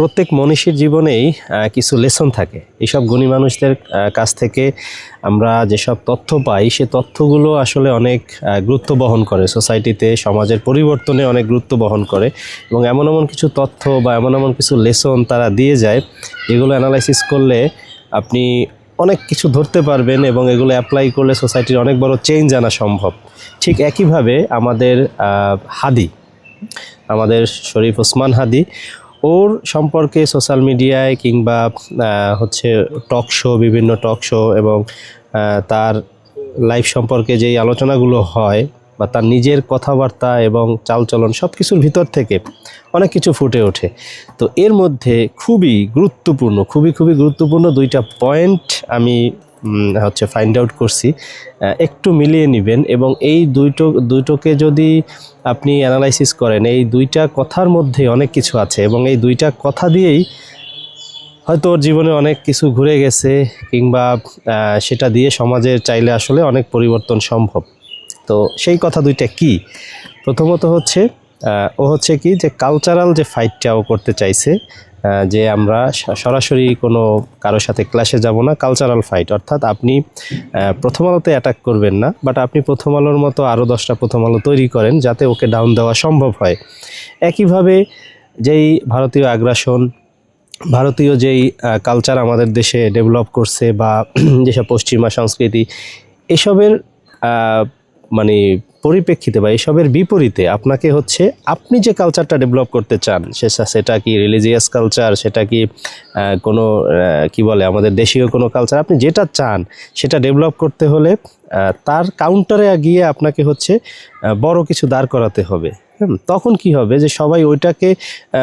প্রত্যেক মনীষীর জীবনেই কিছু লেসন থাকে। এইসব গুণী মানুষদের কাছ থেকে আমরা যেসব তথ্য পাই, সে তথ্যগুলো আসলে অনেক গুরুত্ব বহন করে। সোসাইটিতে সমাজের পরিবর্তনে অনেক গুরুত্ব বহন করে এবং এমন এমন কিছু তথ্য বা এমন এমন কিছু লেসন তারা দিয়ে যায়। এগুলো অ্যানালাইসিস করলে আপনি অনেক কিছু ধরতে পারবেন এবং এগুলো অ্যাপ্লাই করলে সোসাইটির অনেক বড় চেঞ্জ আনা সম্ভব। ঠিক একইভাবে আমাদের হাদি, আমাদের শরীফ ওসমান হাদি ওর সম্পর্কে সোশ্যাল মিডিয়ায় কিংবা হচ্ছে টক শো বিভিন্ন টক শো এবং তার লাইফ সম্পর্কে যেই আলোচনাগুলো হয় বা তার নিজের কথাবার্তা এবং চালচলন সব কিছুর ভিতর থেকে অনেক কিছু ফুটে ওঠে। তো এর মধ্যে খুবই গুরুত্বপূর্ণ, খুবই খুবই গুরুত্বপূর্ণ দুইটা পয়েন্ট আমি হচ্ছে ফাইন্ড আউট করছি একটু মিলিয়ে নেবেন এবং এই দুইটো, দুইটোকে যদি আপনি অ্যানালাইসিস করেন, এই দুইটা কথার মধ্যে অনেক কিছু আছে এবং এই দুইটা কথা দিয়েই হয়তো ওর জীবনে অনেক কিছু ঘুরে গেছে কিংবা সেটা দিয়ে সমাজের চাইলে আসলে অনেক পরিবর্তন সম্ভব। তো সেই কথা দুইটা কি? প্রথমত হচ্ছে ও হচ্ছে কি যে কালচারাল যে ফাইটটা ও করতে চাইছে যে আমরা সরাসরি কোনো কারোর সাথে ক্লাসে যাব না কালচারাল ফাইট অর্থাৎ আপনি প্রথম আলোতে অ্যাটাক করবেন না বাট আপনি প্রথম আলোর মতো আরও দশটা প্রথম আলো তৈরি করেন যাতে ওকে ডাউন দেওয়া সম্ভব হয়। একইভাবে যেই ভারতীয় আগ্রাসন ভারতীয় যেই কালচার আমাদের দেশে ডেভেলপ করছে বা যেসব পশ্চিমা সংস্কৃতি, এসবের মানে পরিপ্রেক্ষিতে বা এসবের বিপরীতে আপনাকে হচ্ছে আপনি যে কালচারটা ডেভেলপ করতে চান, সে- সেটা কি রিলিজিয়াস কালচার সেটা কি কোনো কি বলে আমাদের দেশীয় কোনো কালচার আপনি যেটা চান সেটা ডেভেলপ করতে হলে তার কাউন্টারে গিয়ে আপনাকে হচ্ছে বড় কিছু দাঁড় করাতে হবে। তখন কি হবে যে সবাই ওইটাকে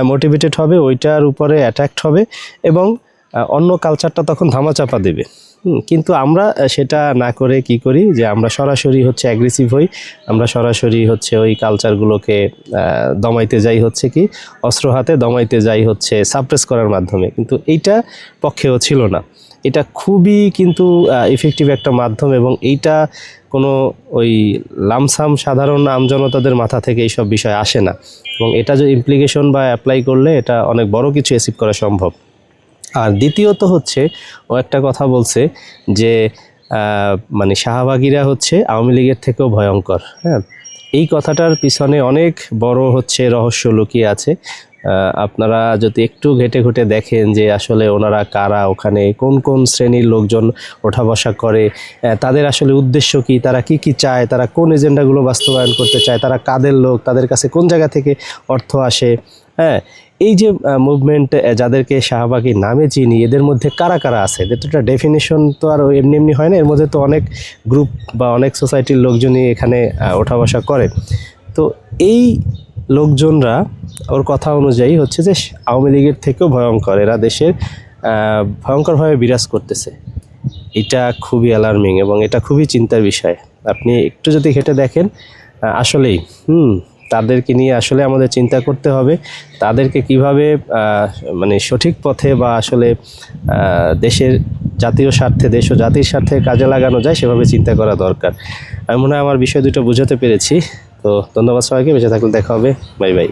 মোটিভেটেড হবে, ওইটার উপরে অ্যাট্রাক্ট হবে এবং অন্য কালচারটা তখন ধামাচাপা দেবে। কিন্তু আমরা সেটা না করে কি করি যে আমরা সরাসরি হচ্ছে অ্যাগ্রেসিভ হই। আমরা সরাসরি হচ্ছে ওই কালচারগুলোকে দমাইতে যাই হচ্ছে কি, অস্ত্র হাতে দমাইতে যাই হচ্ছে সাপ্রেস করার মাধ্যমে। কিন্তু এইটা পক্ষেও ছিল না। এটা খুবই কিন্তু ইফেক্টিভ একটা মাধ্যম এবং এইটা কোনো ওই লামসাম সাধারণ আমজনতাদের মাথা থেকে এইসব বিষয় আসে না। এবং এটা যে ইমপ্লিকেশন বা অ্যাপ্লাই করলে এটা অনেক বড় কিছু অ্যাচিভ করা সম্ভব। আর দ্বিতীয়ত হচ্ছে, ও একটা কথা বলছে যে মানে শাহবাগীরা হচ্ছে আওয়ামী লীগের থেকেও ভয়ঙ্কর হ্যাঁ? এই কথাটার পিছনে অনেক বড় হচ্ছে রহস্য লুকিয়ে আছে। আপনারা যদি একটু ঘেটে ঘুটে দেখেন যে আসলে ওনারা কারা, ওখানে কোন কোন শ্রেণির লোকজন ওঠা বসা করে তাদের আসলে উদ্দেশ্য কি, তারা কি কি চায়, তারা কোন এজেন্ডাগুলো বাস্তবায়ন করতে চায়, তারা কাদের লোক, তাদের কাছে কোন জায়গা থেকে অর্থ আসে হ্যাঁ এই যে মুভমেন্ট যাদেরকে শাহবাগী নামে চিনি, এদের মধ্যে কারা কারা আছে? এদের তো একটা ডেফিনেশন তো আর এমনি এমনি হয় না, এর মধ্যে তো অনেক গ্রুপ বা অনেক সোসাইটির লোকজনই এখানে ওঠা বসা করে। তো এই লোকজনরা, ওর কথা অনুযায়ী হচ্ছে যে, আওয়ামী লীগের থেকেও ভয়ঙ্কর, এরা দেশের ভয়ঙ্করভাবে বিরাজ করতেছে। এটা খুবই অ্যালার্মিং এবং এটা খুবই চিন্তার বিষয়। আপনি একটু যদি ঘেটে দেখেন আসলেই, হুম তাদেরকে নিয়ে আসলে আমাদের চিন্তা করতে হবে। তাদেরকে কীভাবে মানে সঠিক পথে বা আসলে দেশের জাতীয় স্বার্থে, দেশ ও জাতির স্বার্থে কাজে লাগানো যায় সেভাবে চিন্তা করা দরকার। আমি মনে হয় আমার বিষয় দুটো বুঝাতে পেরেছি। তো ধন্যবাদ সবাইকে। বেঁচে থাকলে দেখা হবে। Bye bye.